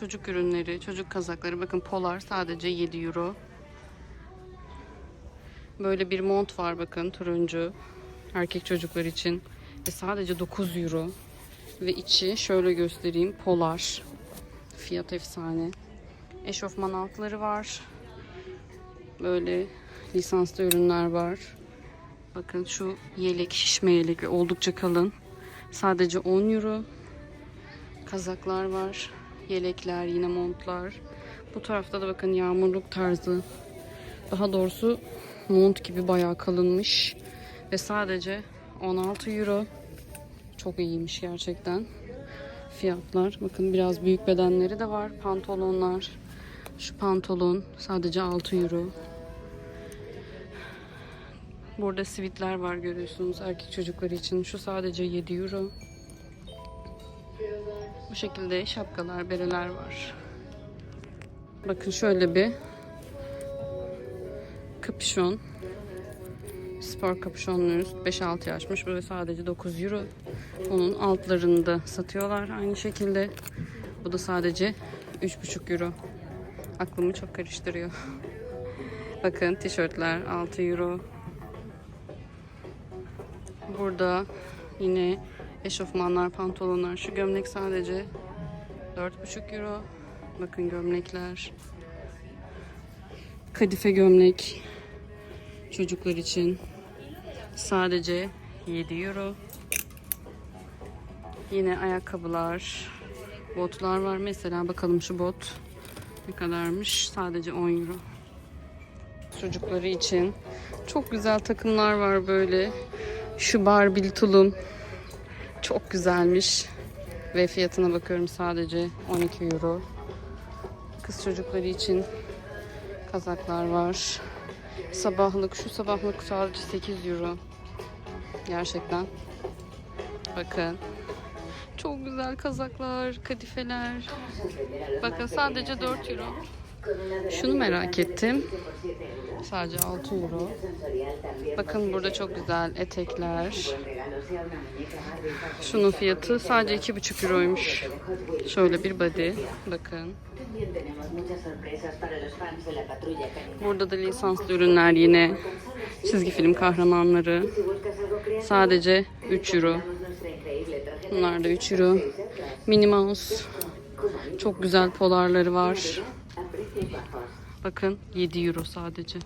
çocuk ürünleri, çocuk kazakları. Bakın polar sadece 7 euro. Böyle bir mont var bakın turuncu. Erkek çocuklar için. Ve sadece 9 euro. Ve içi şöyle göstereyim. Polar. Fiyat efsane. Eşofman altları var. Böyle lisanslı ürünler var. Bakın şu yelek, şişme yelek oldukça kalın. Sadece 10 euro. Kazaklar var. Yelekler, yine montlar. Bu tarafta da bakın yağmurluk tarzı. Daha doğrusu mont gibi bayağı kalınmış. Ve sadece 16 euro. Çok iyiymiş gerçekten. Fiyatlar. Bakın biraz büyük bedenleri de var. Pantolonlar. Şu pantolon sadece 6 euro. Burada sivitler var görüyorsunuz erkek çocukları için. Şu sadece 7 euro. Bu şekilde şapkalar, bereler var. Bakın şöyle bir kapüşon. Spor kapüşonlu üst 5-6 yaşmış. Böyle sadece 9 euro. Onun altlarını da satıyorlar aynı şekilde. Bu da sadece 3,5 euro. Aklımı çok karıştırıyor. Bakın tişörtler 6 euro. Burada yine eşofmanlar, pantolonlar. Şu gömlek sadece 4,5 euro. Bakın gömlekler. Kadife gömlek. Çocuklar için sadece 7 euro. Yine ayakkabılar, botlar var. Mesela bakalım şu bot ne kadarmış? Sadece 10 euro. Çocukları için çok güzel takımlar var böyle. Şu Barbie tulum çok güzelmiş. Ve fiyatına bakıyorum sadece 12 euro. Kız çocukları için kazaklar var. Sabahlık, şu sabahlık sadece 8 euro. Gerçekten. Bakın. Çok güzel kazaklar, kadifeler. Bakın sadece 4 euro. Şunu merak ettim. Sadece 6 euro. Bakın burada çok güzel etekler. Şunun fiyatı sadece 2,5 euroymuş. Şöyle bir body. Bakın. Burada da lisanslı ürünler yine. Çizgi film kahramanları. Sadece 3 euro. Bunlar da 3 euro. Minnie. Çok güzel polarları var. Bakın 7 euro sadece.